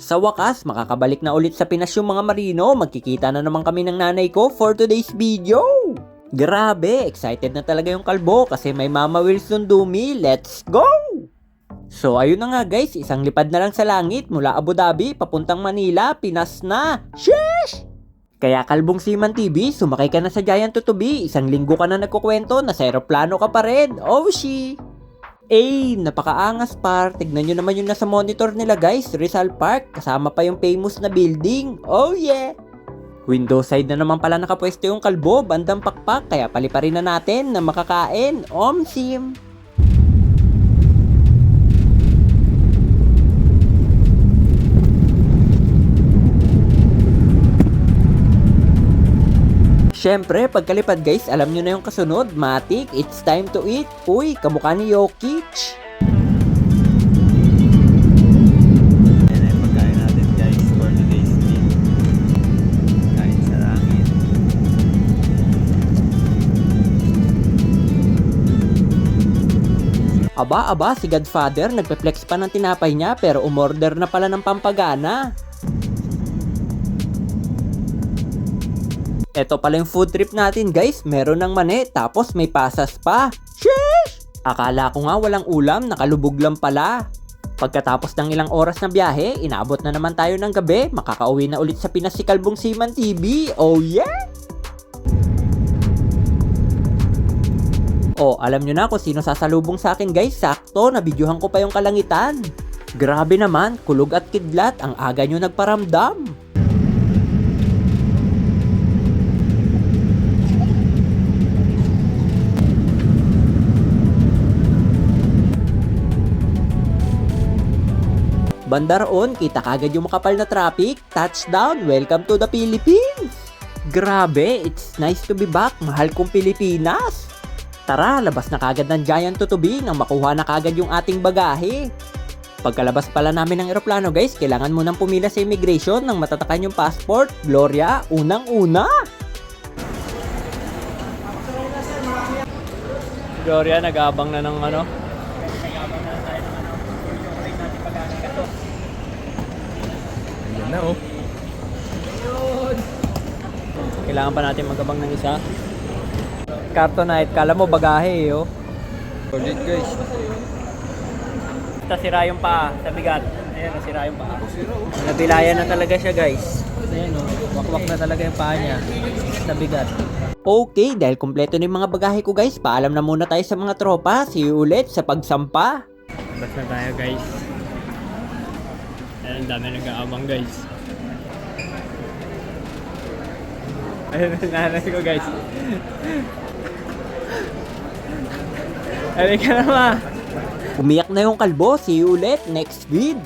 Sa wakas, makakabalik na ulit sa Pinas yung mga marino. Magkikita na naman kami ng nanay ko for today's video. Grabe, excited na talaga yung kalbo kasi may Mama Wilson Dumi. Let's go! So ayun na nga guys, isang lipad na lang sa langit mula Abu Dhabi papuntang Manila, Pinas na. Sheesh! Kaya Kalbong Siman TV, sumakay ka na sa Giant Tutubi, isang linggo ka na nagkukwento na sa aeroplano ka pa rin. Oh, she! Eh, napakaangas par. Tignan nyo naman yung nasa monitor nila guys, Rizal Park. Kasama pa yung famous na building. Oh yeah! Window side na naman pala nakapwesto yung kalbo, bandang pakpak, kaya paliparin na natin na makakain. Omsim! Siyempre, pagkalipad guys, alam nyo na yung kasunod, Matic, it's time to eat. Uy, kamukha ni Jokic. Aba, aba, si Godfather, nagpe-flex pa ng tinapay niya pero umorder na pala ng pampagana. Ito pala yung food trip natin guys, meron ng mani tapos may pasas pa. Sheesh! Akala ko nga walang ulam, nakalubog lang pala. Pagkatapos ng ilang oras na biyahe, inaabot na naman tayo ng gabi, makakauwi na ulit sa Pinas si Kalbong Siman TV. Oh yeah! Oh, alam nyo na kung sino sasalubong sa akin guys. Sakto, nabidyohan ko pa yung kalangitan. Grabe naman, kulog at kidlat, ang aga nyo nagparamdam. Bandaroon, kita kagad yung makapal na traffic. Touchdown, welcome to the Philippines! Grabe, it's nice to be back, mahal kong Pilipinas! Tara, labas na kagad ng Giant Tutubi nang makuha na kagad yung ating bagahe. Pagkalabas pala namin ng eroplano guys, kailangan mo nang pumila sa immigration nang matatakan yung passport. Gloria, unang-una! Gloria, nag-abang na ng ano? Oh. Kailangan pa natin magabang ng isa. Cartonite, kala mo bagahe eh, oh. Solid guys. Nasira yung paa sa bigat. Ayan, nasira yung paa. Nabilayan na talaga siya, guys. Ayan, oh. Wakwak na talaga yung paa niya. Sa bigat. Okay, dahil kompleto na yung mga bagahe ko, guys, paalam na muna tayo sa mga tropa. See you ulit sa pagsampa. Bas na tayo guys. Ayan, dami nag-aabang guys. Ayun ang nanay ko guys. Halika na ma. Umiyak na yung kalbo. See you ulit next vid.